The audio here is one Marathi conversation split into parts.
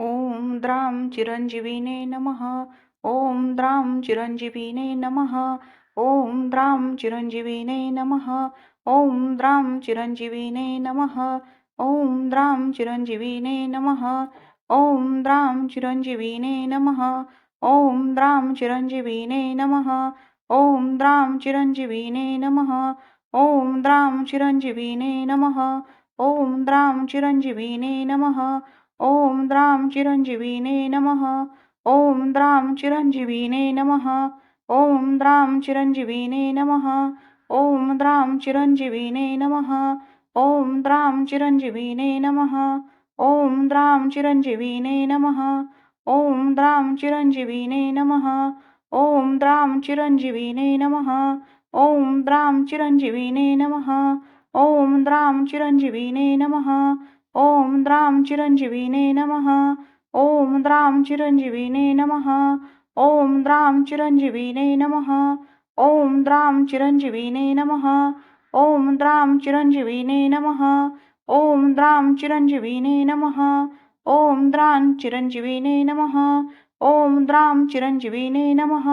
ॐ द्रां चिरञ्जीविने नमः ॐ द्रां चिरञ्जीविने नमः ॐ द्रां चिरञ्जीविने नमः ॐ द्रां चिरञ्जीविने नमः ॐ द्रां चिरञ्जीविने नमः ॐ द्रां चिरञ्जीविने नमः ॐ द्रां चिरञ्जीविने नमः ॐ द्रां चिरञ्जीविने नमः ॐ द्रां चिरञ्जीविने नमः ॐ द्रां चिरञ्जीविने नमः ॐ द्रां चिरञ्जीविने नमः ॐ द्रां चिरञ्जीविने नमः ॐ द्रां चिरञ्जीविने नमः ॐ द्रां चिरञ्जीविने नमः ॐ द्रां चिरञ्जीविने नमः ॐ द्रां चिरञ्जीविने नमः ॐ द्रां चिरञ्जीविने नमः ॐ द्रां चिरञ्जीविने नमः ॐ द्रां चिरञ्जीविने नमः ॐ द्रां चिरञ्जीविने नमः ॐ द्रां चिरञ्जीविने नमः ॐ द्रां चिरञ्जीविने नमः ॐ द्रां चिरञ्जीविने नमः ॐ द्रां चिरञ्जीविने नमः ॐ द्रां चिरञ्जीविने नमः ॐ द्रां चिरञ्जीविने नमः ॐ द्रां चिरञ्जीविने नमः ॐ द्रां चिरञ्जीविने नमः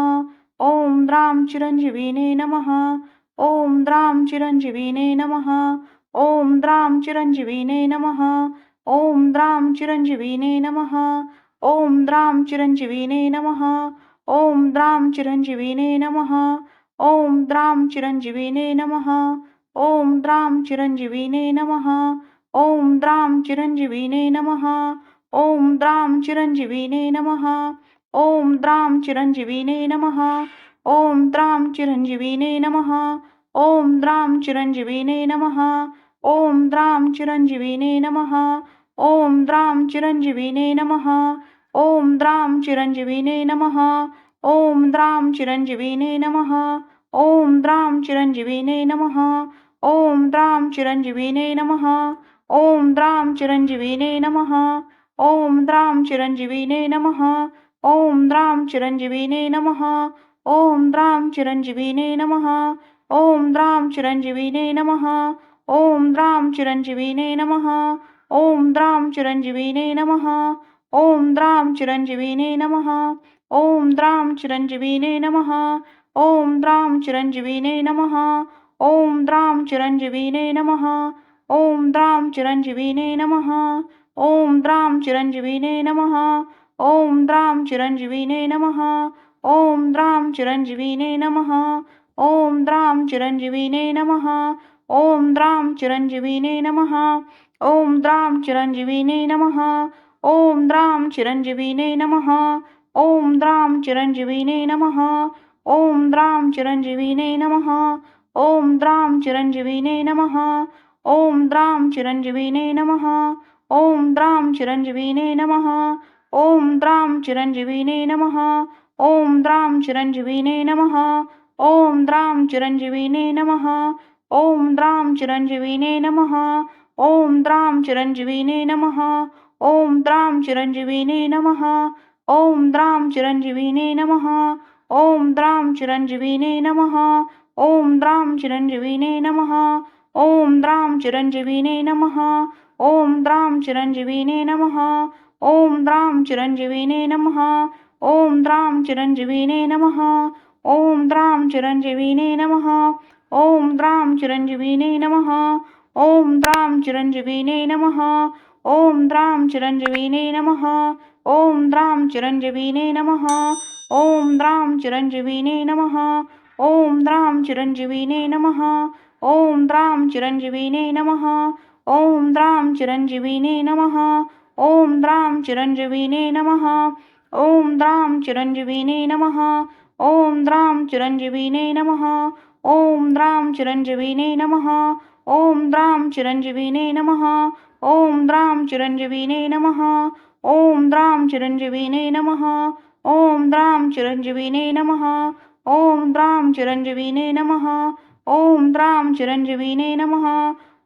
ॐ द्रां चिरञ्जीविने नमः ॐ द्रां चिरञ्जीविने नमः ॐ द्रां चिरञ्जीविने नमः ॐ द्रां चिरञ्जीविने नमः ॐ द्रां चिरञ्जीविने नमः ॐ द्रां चिरञ्जीविने नमः ॐ द्रां चिरञ्जीविने नमः ॐ द्रां चिरञ्जीविने नमः ॐ द्रां चिरञ्जीविने नमः ॐ द्रां चिरञ्जीविने नमः ॐ द्रां चिरञ्जीविने नमः ॐ द्रां चिरञ्जीविने नमः ॐ द्रां चिरञ्जीविने नमः ॐ द्रां चिरञ्जीविने नमः ॐ द्रां चिरञ्जीविने नमः ॐ द्रां चिरञ्जीविने नमः ॐ द्रां चिरञ्जीविने नमः ॐ द्रां चिरञ्जीविने नमः ॐ द्रां चिरञ्जीविने नमः ॐ द्रां चिरञ्जीविने नमः ॐ द्रां चिरञ्जीविने नमः ॐ द्रां चिरञ्जीविने नमः ॐ द्रां चिरञ्जीविने नमः ॐ द्राम चिरंजीवीने नमः ॐ द्राम चिरंजीवीने नमः ओम द्राम चिरंजीवीने नमः ॐ द्राम चिरंजीवीने नमः ॐ द्राम चिरंजीवीने नमः ॐ द्राम चिरंजीवीने नमः ॐ द्राम चिरंजीवीने नमः ॐ द्राम चिरंजीवीने नमः ॐ द्राम चिरंजीवीने नमः ॐ द्राम चिरंजीवीने नमः ॐ द्राम चिरंजीवीने नमः ॐ द्रां चिरञ्जीविने नमः ॐ द्रां चिरञ्जीविने नमः ॐ द्रां चिरञ्जीविने नमः ॐ द्रां चिरञ्जीविने नमः ॐ द्रां चिरञ्जीविने नमः ॐ द्रां चिरञ्जीविने नमः ॐ द्रां चिरञ्जीविने नमः ॐ द्रां चिरञ्जीविने नमः ॐ द्रां चिरञ्जीविने नमः ॐ द्रां चिरञ्जीविने नमः ॐ द्रां चिरञ्जीविने नमः ॐ द्राम चिरञ्जीविने नमः ॐ द्राम चिरञ्जीविने नमः ॐ द्राम चिरञ्जीविने नमः ओम द्राम चिरञ्जीविने नमः ॐ द्राम चिरञ्जीविने नमः ओम द्राम चिरञ्जीविने नमः ॐ द्राम चिरञ्जीविने नमः ओम द्राम चिरञ्जीविने नमः ओम द्राम चिरञ्जीविने नमः ॐ द्राम चिरञ्जीविने नमः ॐ द्राम चिरञ्जीविने नमः ॐ द्राम चिरंजीवीने नमः ॐ द्राम चिरंजीवीने नमः ॐ द्राम चिरंजीवीने नमः ॐ द्राम चिरंजीवीने नमः ओम द्राम चिरंजीवीने नमः ॐ द्राम चिरंजीवीने नमः ॐ द्राम चिरंजीवीने नमः ॐ द्राम चिरंजीवीने नमः ॐ द्राम चिरंजीवीने नमः ॐ द्राम चिरंजीवीने नमः ॐ द्राम चिरंजीवीने नमः ॐ द्राम चिरंजीवीने नमः ॐ द्राम चिरंजीवीने नमः ओम द्राम चिरंजीवीने नमः ॐ द्राम चिरंजीवीने नमः ॐ द्राम चिरंजीवीने नमः ओम द्राम चिरंजीवीने नमः ओम द्राम चिरंजीवीने नमः ॐ द्राम चिरंजीवीने नमः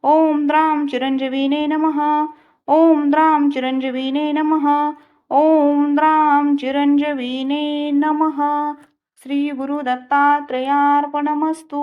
ॐ द्राम चिरंजीवीने नमः ॐ द्राम चिरंजीवीने नमः ॐ द्राम चिरंजीवीने नमः श्री गुरुदत्तात्रयार्पणमस्तू